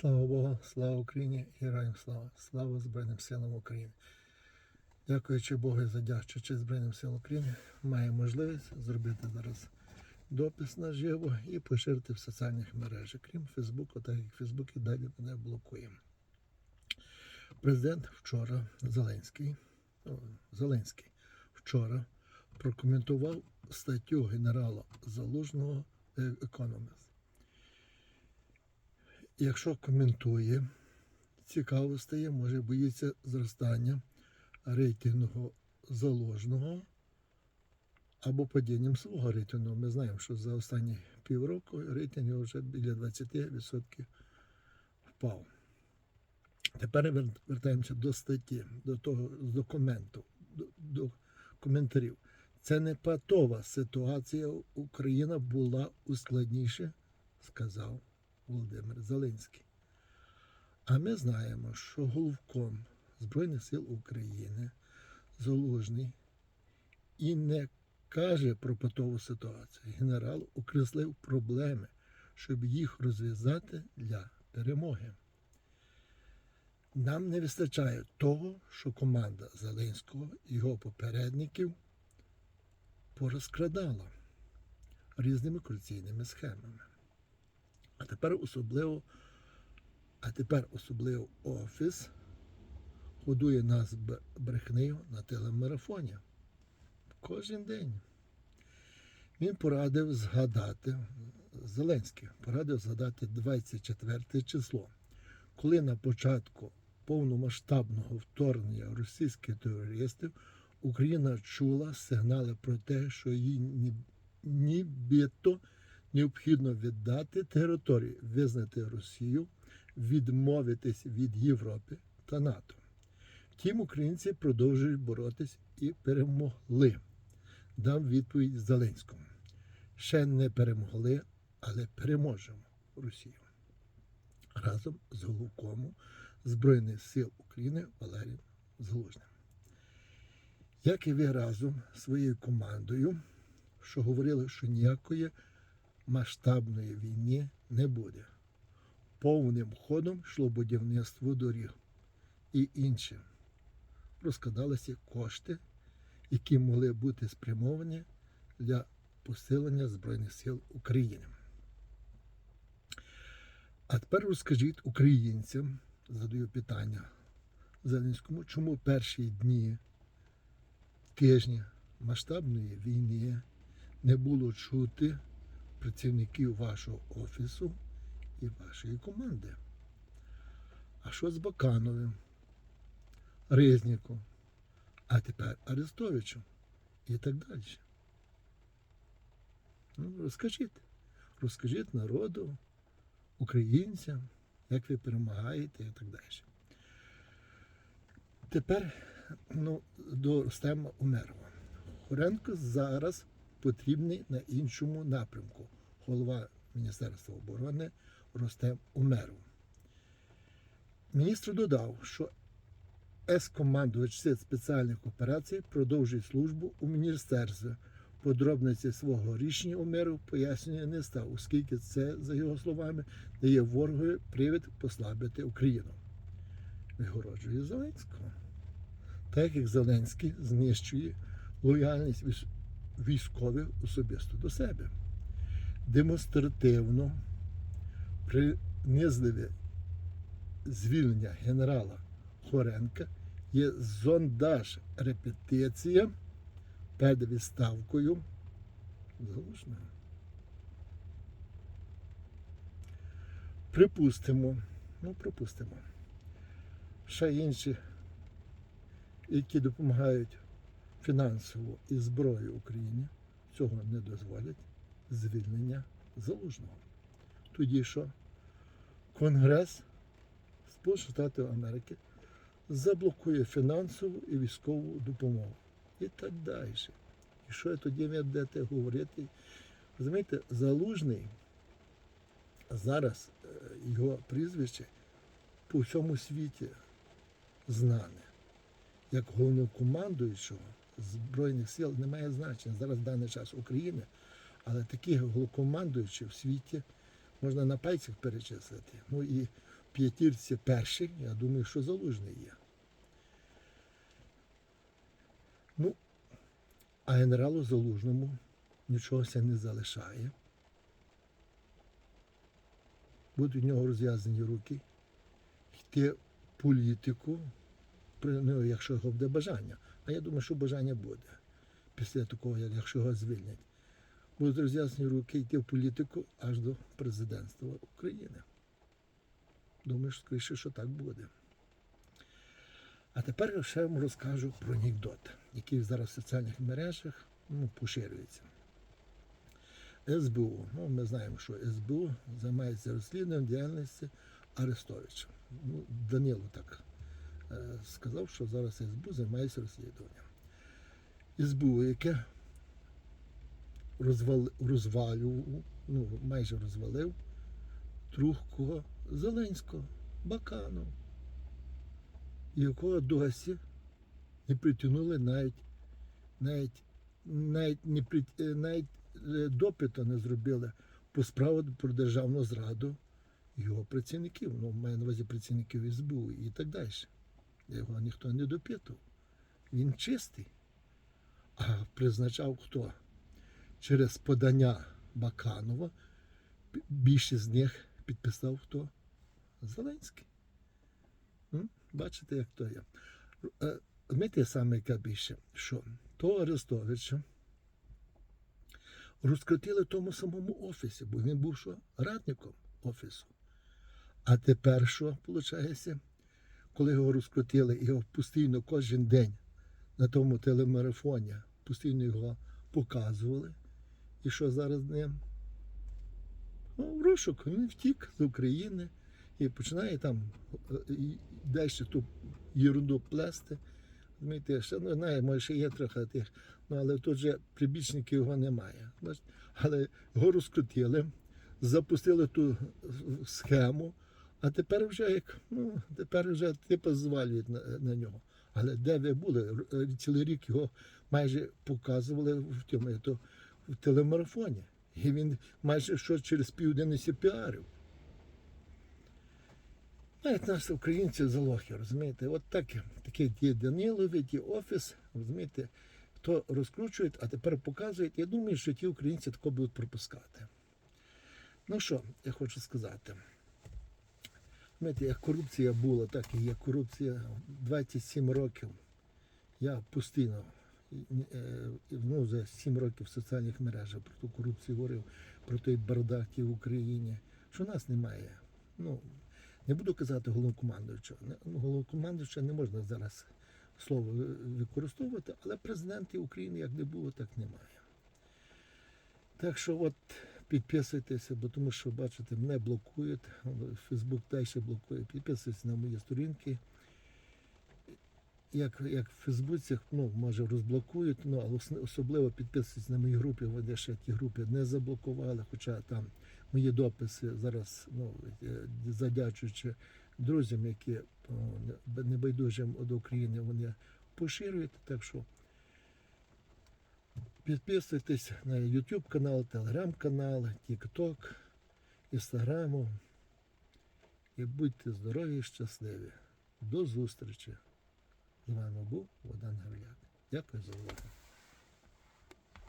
Слава Богу, слава Україні, героям слава, слава Збройним силам України. Дякуючи Богу і задячуючи Збройним силам України, має можливість зробити зараз допис наживо і поширити в соціальних мережах, крім Фейсбуку, так як Фейсбук і далі мене блокує. Президент вчора Зеленський, Зеленський вчора прокоментував статтю генерала Залужного е, Економіст. Якщо коментує, цікаво стає, може боїться зростання рейтингу заложного або падінням свого рейтингу. Ми знаємо, що за останні півроку рейтинг вже біля 20% впав. Тепер вертаємося до статті, до того з документу, до, до коментарів. Це не патова ситуація. Україна була ускладніше, сказав Володимир Зеленський. А ми знаємо, що головком Збройних сил України Залужний і не каже про патову ситуацію. Генерал окреслив проблеми, щоб їх розв'язати для перемоги. Нам не вистачає того, що команда Зеленського і його попередників порозкрадала різними корупційними схемами. А тепер особливо, а тепер особливо офіс годує нас брехнею на телемарафоні. Кожен день. Він порадив згадати, Зеленський порадив згадати 24 число, коли на початку повномасштабного вторгнення російських терористів Україна чула сигнали про те, що ні- нібито необхідно віддати територію, визнати Росію, відмовитись від Європи та НАТО. Втім, українці продовжують боротись і перемогли. Дам відповідь Зеленському. Ще не перемогли, але переможемо Росію. Разом з головком Збройних сил України Валерієм Залужним. Як і ви разом своєю командою, що говорили, що ніякої масштабної війни не буде. Повним ходом йшло будівництво доріг і інше. Розкладалися кошти, які могли бути спрямовані для посилення Збройних сил України. А тепер розкажіть українцям, задаю питання Зеленському, чому перші дні тижня масштабної війни не було чути працівників вашого офісу і вашої команди. А що з Бакановим, Резніком, а тепер Арестовичем і так далі? Ну, розкажіть. Розкажіть народу, українцям, як ви перемагаєте і так далі. Тепер ну, до Рустема Умерова. Хоренко зараз потрібний на іншому напрямку. Голова Міністерства оборони Рустем Умеров. Міністр додав, що ес-командувач сил спеціальних операцій продовжує службу у міністерстві. Подробниці свого рішення Умеров пояснює не став, оскільки це, за його словами, дає ворогові привід послабити Україну. Вигороджує Зеленського. Так як Зеленський знищує лояльність військових особисто до себе. Демонстративно принизливе звільнення генерала Хоренка є зондаж репетиція перед відставкою Залужного. Припустимо, ну припустимо, ще інші, які допомагають фінансово і зброю Україні, цього не дозволять звільнення залужного. Тоді що Конгрес Сполучених Штатів Америки заблокує фінансову і військову допомогу. І так далі. І що тоді ви будете говорити? Розумієте, залужний зараз е, його прізвище по всьому світі знане. Як головнокомандуючого Збройних сил немає значення зараз в даний час України, але таких головнокомандуючих в світі можна на пальцях перечислити. Ну і в п'ятірці перший, я думаю, що залужний є. Ну, а генералу Залужному нічого ся не залишає. Будуть у нього розв'язані руки, йти в політику, ну, якщо його буде бажання. А я думаю, що бажання буде після такого, як- якщо його звільнять. Будуть розв'язані руки йти в політику аж до президентства України. Думаю, скоріше, що так буде. А тепер я ще вам розкажу про анекдот, який зараз в соціальних мережах ну, поширюється. СБУ. Ну, ми знаємо, що СБУ займається розслідуванням діяльності Арестовича. Ну, Данило так сказав, що зараз СБУ займається розслідуванням. СБУ, яке розвал, розвалював, ну, майже розвалив другого Зеленського, Баканов, якого досі не притягнули навіть, навіть, навіть, не при, е, навіть е, допиту не зробили по справі про державну зраду його працівників, ну, маю на увазі працівників СБУ і так далі. Його ніхто не допитував. Він чистий. А призначав хто? Через подання Баканова бі- більшість з них підписав хто? Зеленський. Бачите, як то є. Е, Знаєте, саме яке більше, що того Арестовича розкрутили в тому самому офісі, бо він був що радником офісу. А тепер що виходить, коли його розкрутили, його постійно кожен день на тому телемарафоні постійно його показували. І що зараз з ним? Ну, розшук, він втік з України і починає там е, далі ту ерунду плести. Розумієте, ще не знаю, може ще є трохи тих, ну але тут же прибічників його немає. Але його розкрутили, запустили ту схему, а тепер вже як, ну, тепер вже типу звалюють на, на нього. Але де ви були? Е, Цілий рік його майже показували в цьому то, в телемарафоні. І він майже що через південний піарив. Навіть нас українці залохи, розумієте? От так, таке ті Данилові, ті офіс, розумієте, то розкручують, а тепер показують. Я думаю, що ті українці тако будуть пропускати. Ну що, я хочу сказати. Знаєте, як корупція була, так і є корупція 27 років. Я постійно е, ну, за 7 років в соціальних мережах про ту корупцію говорив, про той бардак в Україні, що нас немає. Ну, не буду казати головнокомандуючого. Ну, Головнокомандуюча не можна зараз слово використовувати, але президента України як не було, так немає. Так що от підписуйтеся, бо тому що, бачите, мене блокують, Фейсбук далі блокує. Підписуйтесь на мої сторінки. Як, як в Фейсбуці, ну, може розблокують, ну, але особливо підписуйтесь на мої групи, вони ще ті групи не заблокували, хоча там мої дописи зараз, ну, е, задячуючи друзям, які небайдужим до України, вони поширюють. Так що підписуйтесь на YouTube канал, Telegram канал, TikTok, Instagram. І будьте здорові і щасливі. До зустрічі! З вами був Богдан Гавляк. Дякую за увагу.